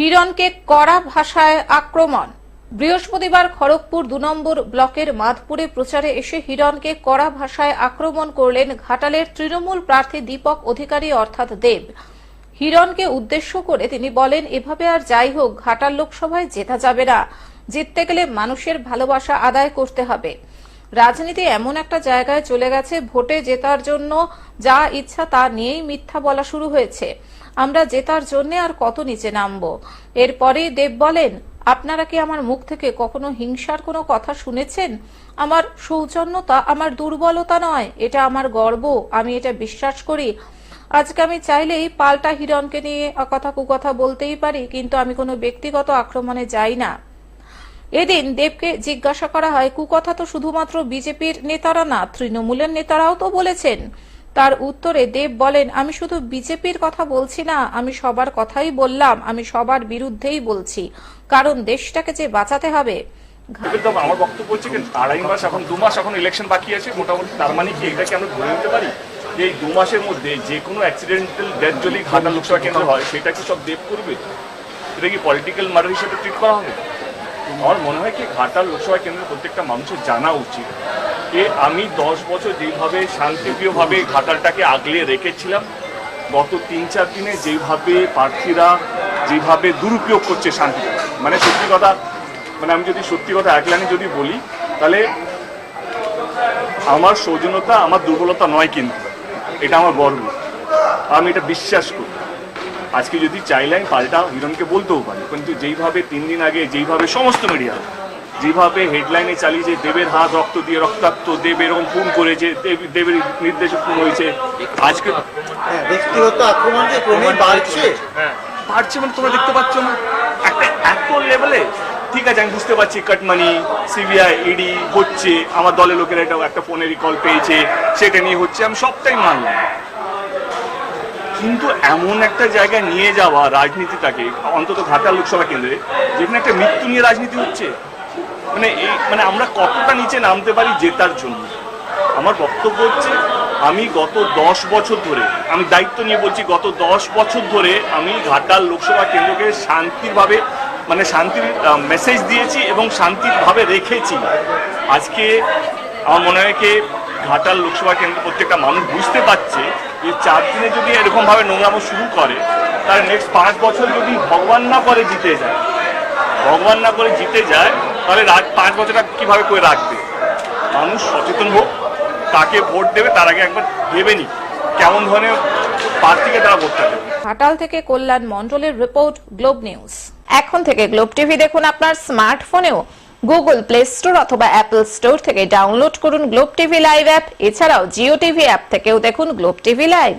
হিরণকে কড়া ভাষায় আক্রমণ। বৃহস্পতিবার খড়গপুর দু নম্বর ব্লকের মাধপুরে প্রচারে এসে হিরণকে কড়া ভাষায় আক্রমণ করলেন ঘাটালের তৃণমূল প্রার্থী দীপক অধিকারী অর্থাৎ দেব। হিরণকে উদ্দেশ্য করে তিনি বলেন, এভাবে আর যাই হোক, ঘাটাল লোকসভায় জেতা যাবে না। জিততে গেলে মানুষের ভালোবাসা আদায় করতে হবে। রাজনীতি এমন একটা জায়গায় চলে গেছে, ভোটে জেতার জন্য যা ইচ্ছা তা নিয়েই মিথ্যা বলা শুরু হয়েছে। আমরা জেতার জন্য আর কত নিচে নামবো? এরপরেই দেব বলেন, আপনারা কি আমার মুখ থেকে কখনো হিংসার কোনো কথা শুনেছেন? আমার সৌজন্যতা আমার দুর্বলতা নয়, এটা আমার গর্ব, আমি এটা বিশ্বাস করি। আজকে আমি চাইলেই পাল্টা হিরণকে নিয়ে কথা কুকথা বলতেই পারি, কিন্তু আমি কোনো ব্যক্তিগত আক্রমণে যাই না। এদিন দেবকে জিজ্ঞাসা করা হয় কুকথা তো শুধুমাত্র বিজেপির নেতারা না, তৃণমূলের নেতারাও তো বলেছেন। তার উত্তরে দেব বলেন, আমি শুধু বিজেপির কথা বলছি না, আমি সবার কথাই বললাম, আমি সবার বিরুদ্ধেই বলছি। কারণ দেশটাকে যে বাঁচাতে হবে। আমার বক্তব্য হচ্ছে আড়াই মাস এখন, দু মাস এখন ইলেকশন বাকি আছে, মোটামুটি তার মানে কি এটাকে আমরা ধরে নিতে পারি? যে এই দু মাসের মধ্যে যে কোনো অ্যাক্সিডেন্টাল ডেথ যদি ঘাটা লোকসভা কেন্দ্র হয়, সেটা কি সব দেব করবে? এটা কি পলিটিক্যাল মার্ডার হিসেবে ট্রিট করা হবে? আমার মনে হয় কি ঘাটাল লোকসভা কেন্দ্রের প্রত্যেকটা মানুষের জানা উচিত। যে আমি দশ বছর যেভাবে শান্তিপ্রিয়ভাবে ঘাটালটাকে আগলে রেখেছিলাম, গত তিন চার দিনে যেভাবে প্রার্থীরা যেভাবে দুরুপয়োগ করছে শান্তি মানে সত্যি কথা মানে আমি যদি সত্যি কথা এক লাইনে যদি বলি, তাহলে আমার সৌজন্যতা, আমার দুর্বলতা নয় কিন্তু, এটা আমার গর্ব। আমি এটা বিশ্বাস করি। আজকে যদি চাইলে আমি পাল্টা হিরণকে বলতেও পারি, কিন্তু যেইভাবে তিন দিন আগে, যেইভাবে সমস্ত মিডিয়া যেভাবে হেডলাইনে চালিয়েছে দেবের হাত রক্ত দিয়ে রক্তাক্ত দেব এরকম খুন করেছে দেব- দেবের নির্দেশে খুন হয়েছে। আজকে হ্যাঁ, ব্যক্তিগত আক্রমণ যে বাড়ছে। হ্যাঁ বাড়ছে মানে তোমরা দেখতে পাচ্ছ না। একটা এত লেভেলে ঠিক আছে আমি বুঝতে পারছি কাটমানি সিবিআই ইডি হচ্ছে আমার দলের লোকেরা এটা একটা ফোনের কল পেয়েছে সেটা নিয়ে হচ্ছে আমি সবটাই মানলাম। কিন্তু এমন একটা জায়গায় নিয়ে যাওয়া রাজনীতিটাকে অন্তত ঘাটাল লোকসভা কেন্দ্রে যেখানে একটা মৃত্যু নিয়ে রাজনীতি হচ্ছে মানে এই মানে আমরা কতটা নিচে নামতে পারি জেতার জন্য। আমার বক্তব্য হচ্ছে, আমি গত দশ বছর ধরে, আমি দায়িত্ব নিয়ে বলছি, গত দশ বছর ধরে আমি ঘাটাল লোকসভা কেন্দ্রকে শান্তিভাবে মানে শান্তির মেসেজ দিয়েছি এবং শান্তিভাবে রেখেছি। আজকে আমার মনে হয় কি, ঘাটাল লোকসভা কেন্দ্র প্রত্যেকটা মানুষ বুঝতে পারছে যে চার দিনে যদি এরকমভাবে নোংরামো শুরু করে, তাহলে নেক্সট পাঁচ বছর যদি ভগবান না করে জিতে যায়, ভগবান না করে জিতে যায় তাহলে পাঁচ বছরটা কীভাবে করে রাখবে? মানুষ সচেতন হোক, কাকে ভোট দেবে তার আগে একবার ভেবে নি কেমন ধরনের প্রার্থীকে তারা ভোটটা দেবে। ঘাটাল থেকে কল্যাণ মন্ডলের রিপোর্ট, গ্লোব নিউজ। এখন থেকে গ্লোব টিভি দেখুন আপনার স্মার্টফোনেও। গুগল প্লে স্টোর অথবা অ্যাপল স্টোর থেকে ডাউনলোড করুন গ্লোব টিভি লাইভ অ্যাপ। এছাড়াও জিও টিভি অ্যাপ থেকেও দেখুন গ্লোব টিভি লাইভ।